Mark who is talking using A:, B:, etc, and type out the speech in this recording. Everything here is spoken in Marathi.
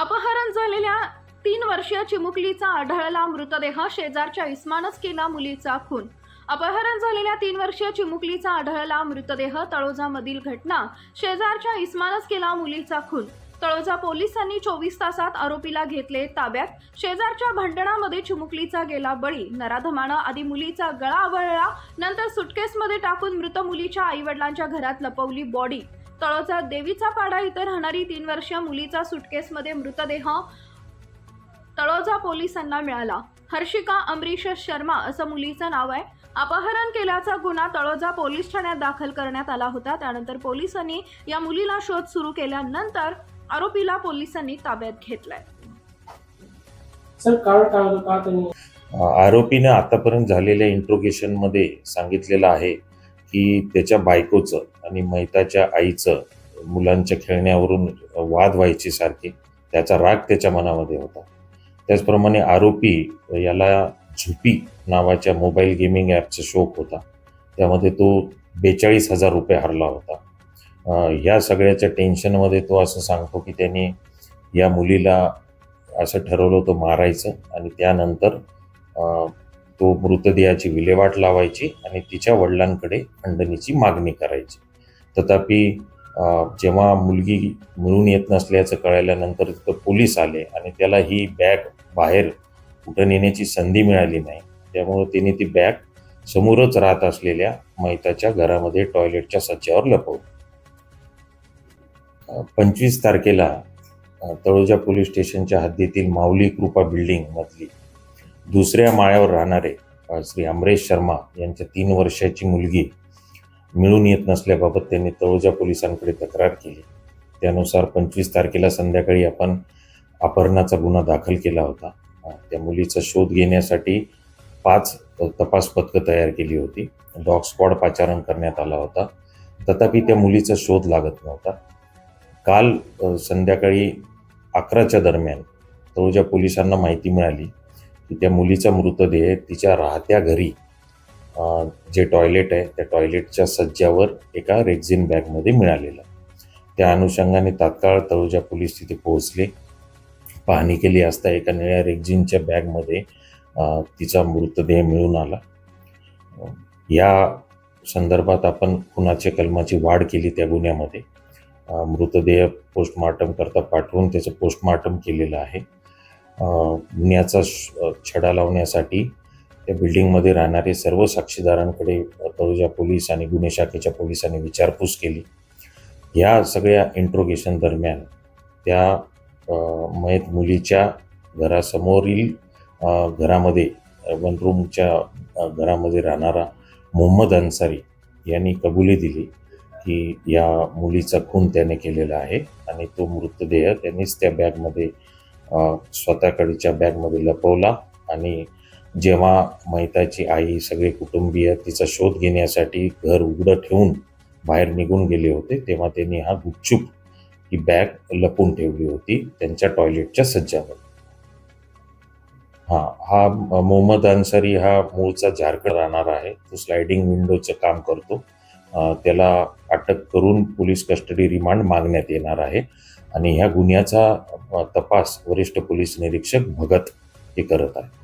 A: अपहरण झालेल्या तीन वर्षीय चिमुकलीचा आढळला मृतदेह शेजारच्या इस्मानच केला मुलीचा खून. अपहरण झालेल्या तीन वर्षीय चिमुकलीचा आढळला मृतदेह तळोजामधील घटना शेजारच्या इस्मानच केला मुलीचा खून. तळोजा पोलिसांनी चोवीस तासात आरोपीला घेतले ताब्यात. शेजारच्या भांडणामध्ये चिमुकलीचा गेला बळी. नराधमानं आधी मुलीचा गळा आवळला नंतर सुटकेसमध्ये टाकून मृत मुलीच्या आईवडिलांच्या घरात लपवली बॉडी. तळोजा देवीचा पाडा इथं राहणारी तीन वर्षीय मुलीचा सुटकेसमध्ये मृतदेह तळोजा पोलिसांना मिळाला. हर्षिका अमरीश शर्मा असं मुलीचं नाव आहे. अपहरण केल्याचा गुन्हा तळोजा पोलीस ठाण्यात दाखल करण्यात आला होता. त्यानंतर पोलिसांनी या मुलीला शोध सुरू केल्यानंतर आरोपीला पोलिसांनी ताब्यात घेतलंय.
B: आरोपीनं आतापर्यंत झालेल्या इंट्रोगेशनमध्ये सांगितलेलं आहे की त्याच्या बायकोचं आणि मैताच्या आईचं मुलांच्या खेळण्यावरून वाद व्हायचे सारखे त्याचा राग त्याच्या मनामध्ये होता. त्याचप्रमाणे आरोपी याला झुपी नावाच्या मोबाईल गेमिंग ॲपचा शोक होता. त्यामध्ये तो बेचाळीस हजार रुपये हरला होता. ह्या सगळ्याच्या टेन्शनमध्ये तो असं सांगतो की त्यांनी या मुलीला असं ठरवलं होतं मारायचं आणि त्यानंतर तो मृतदेहाची विल्हेवाट लावायची आणि तिच्या वडिलांकडे खंडणीची मागणी करायची. तथापि जेव्हा मुलगी मिळून येत नसल्याचं कळल्यानंतर तिथं पोलीस आले आणि त्याला ही बॅग बाहेर कुठं नेण्याची संधी मिळाली नाही. त्यामुळं तिने ती बॅग समोरच राहत असलेल्या मैताच्या घरामध्ये टॉयलेटच्या सज्जावर लपवली. पंचवीस तारखेला तळोजा पोलीस स्टेशनच्या हद्दीतील माऊली कृपा बिल्डिंग मधली दुसऱ्या माळ्यावर राहणारे श्री अमरेश शर्मा यांच्या तीन वर्षाची मुलगी मिळून येत नसल्याबाबत त्यांनी तळोजा पोलिसांकडे तक्रार केली. त्यानुसार पंचवीस तारखेला संध्याकाळी आपण अपहरणाचा गुन्हा दाखल केला होता. त्या मुलीचा शोध घेण्यासाठी पाच तपास पथकं तयार केली होती. डॉग स्क्वॉड पाचारण करण्यात आला होता. तथापि त्या मुलीचा शोध लागत नव्हता. काल संध्याकाळी अकराच्या दरम्यान तळोजा पोलिसांना माहिती मिळाली की त्या मुलीचा मृतदेह तिच्या राहत्या घरी जे टॉयलेट आहे त्या टॉयलेटच्या सज्जावर एका रेक्झिन बॅगमध्ये मिळालेला. त्या अनुषंगाने तात्काळ तळोजा पोलीस तिथे पोहोचले. पाहणी केली असता एका निळ्या रेक्झिनच्या बॅगमध्ये तिचा मृतदेह मिळून आला. या संदर्भात आपण खुनाच्या कलमाची वाढ केली त्या गुन्ह्यामध्ये. मृतदेह पोस्टमार्टम करता पाठवून त्याचं पोस्टमार्टम केलेलं आहे. गुन्ह्याचा श- छडा लावण्यासाठी त्या बिल्डिंगमध्ये राहणारे सर्व साक्षीदारांकडे तळोजा पोलीस आणि गुन्हे शाखेच्या पोलिसांनी विचारपूस केली. या सगळ्या इंट्रोगेशन दरम्यान त्या मयत मुलीच्या घरासमोरील घरामध्ये वन रूमच्या घरामध्ये राहणारा मोहम्मद अन्सारी यांनी कबुली दिली की या मुलीचा खून त्याने केलेला आहे आणि तो मृतदेह त्यांनीच त्या बॅगमध्ये स्वतःकडच्या बॅगमध्ये लपवला आणि जेव्हा मैताची आई सगळे कुटुंबीय तिचा शोध घेण्यासाठी घर उघडं ठेवून बाहेर निघून गेले होते तेव्हा त्यांनी हा गुपचूप ही बॅग लपून ठेवली होती त्यांच्या टॉयलेटच्या सज्जावर हा हा मोहम्मद अन्सारी हा मूळचा झारखंड राहणार आहे. तो स्लायडिंग विंडोचं काम करतो. त्याला अटक करून पोलीस कस्टडी रिमांड मागण्यात येणार आहे. आणि ह्या गुन्ह्याचा तपास वरिष्ठ पोलीस निरीक्षक भगत हे करत आहे